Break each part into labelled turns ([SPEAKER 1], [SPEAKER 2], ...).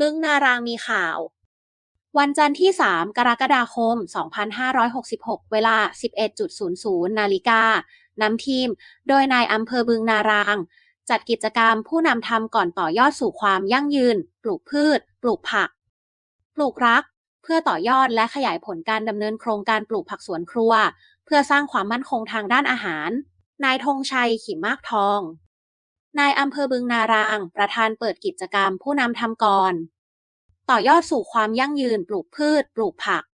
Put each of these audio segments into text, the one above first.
[SPEAKER 1] บึงนารางมีข่าว วันจันทร์ที่ 3 กรกฎาคม 2566 เวลา 11.00 นาฬิกานำทีม โดยนายอำเภอบึงนาราง จัดกิจกรรมผู้นำทำก่อนต่อยอดสู่ความยั่งยืน ปลูกพืช ปลูกผัก ปลูกรัก เพื่อต่อยอดและขยายผลการดำเนินโครงการปลูกผักสวนครัว เพื่อสร้างความมั่นคงทางด้านอาหาร นายธงชัย ขิมมากทอง นายอำเภอบึงนาราง ประธานเปิดกิจกรรมผู้นำทำก่อนต่อยอดสู่ความยั่งยืนปลูกพืช ปลูกผัก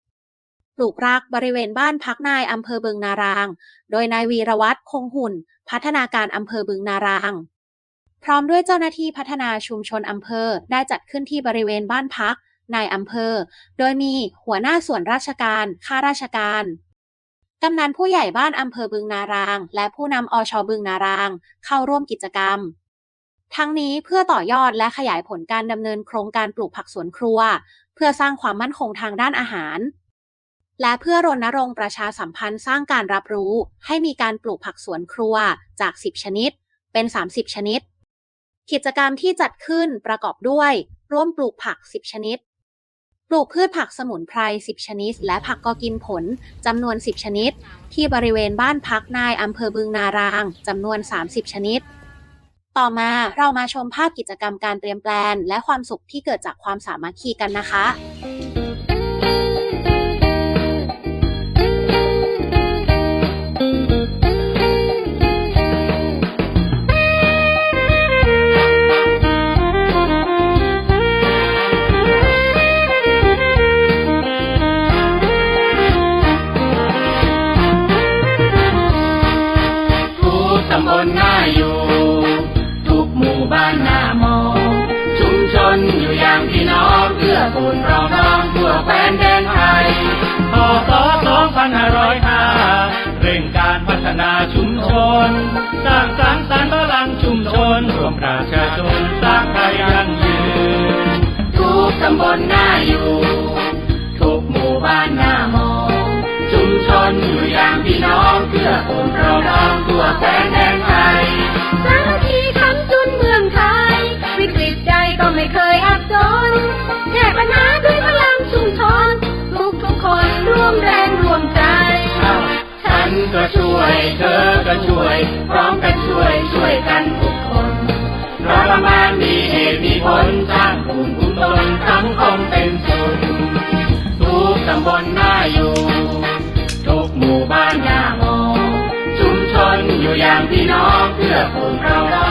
[SPEAKER 1] ปลูกรักบริเวณบ้านพักนายอำเภอบึงนาราง โดยนายวีรวัตรคงหุ่น พัฒนาการอำเภอบึงนาราง พร้อมด้วยเจ้าหน้าที่พัฒนาชุมชนอำเภอได้จัดขึ้นที่บริเวณบ้านพักนายอำเภอ โดยมีหัวหน้าส่วนราชการ ข้าราชการ กำนันผู้ใหญ่บ้านอำเภอบึงนาราง และผู้นำอชบึงนาราง เข้าร่วมกิจกรรม ทั้งนี้เพื่อต่อยอดและขยายผลการดำเนินโครงการปลูกผักสวนครัว เพื่อสร้างความมั่นคงทางด้านอาหาร และเพื่อรณรงค์ประชาสัมพันธ์สร้างการรับรู้ ให้มีการปลูกผักสวนครัวจาก 10 ชนิด เป็น 30 ชนิด กิจกรรมที่จัดขึ้นประกอบด้วย ร่วมปลูกผัก 10 ชนิด ปลูกพืชผักสมุนไพร 10 ชนิด และผักกอกินผลจำนวน 10 ชนิด ที่บริเวณบ้านพักนายอำเภอบึงนารางจำนวน 30 ชนิด ต่อมาเรามาชมภาพกิจกรรมการเตรียมแปลน และความสุขที่เกิดจากความสามัคคีกันนะคะ
[SPEAKER 2] กตำบลน่าอยู่ ทุกหมู่บ้านน่ามอง ชุมชนอยู่อย่างพี่น้องเพื่อกูลเราน้องทั่วแคว้นแดนไทยพศ2505เร่งการพัฒนาชุมชน สร้างสรรค์สรรพลังชุมชนรวมประชาชนสร้างไทยยั่งยืน ทุกตำบลน่าอยู่ ทุกหมู่บ้านน่ามอง ชุมชนอยู่อย่างพี่น้องเพื่อกูลเราน้อง
[SPEAKER 3] ชุมชนทุกทุกคนร่วมแรงร่วมใจ
[SPEAKER 2] ฉันก็ช่วยเธอก็ช่วย พร้อมกันช่วยช่วยกันทุกคนเราละมามีเหตุมีผลสร้างภูมิคุ้มตนสังคมเป็นสุขทุกตำบลน่าอยู่ทุกหมู่บ้านน่ามองชุมชนอยู่อย่างพี่น้องเพื่อปลูกเรา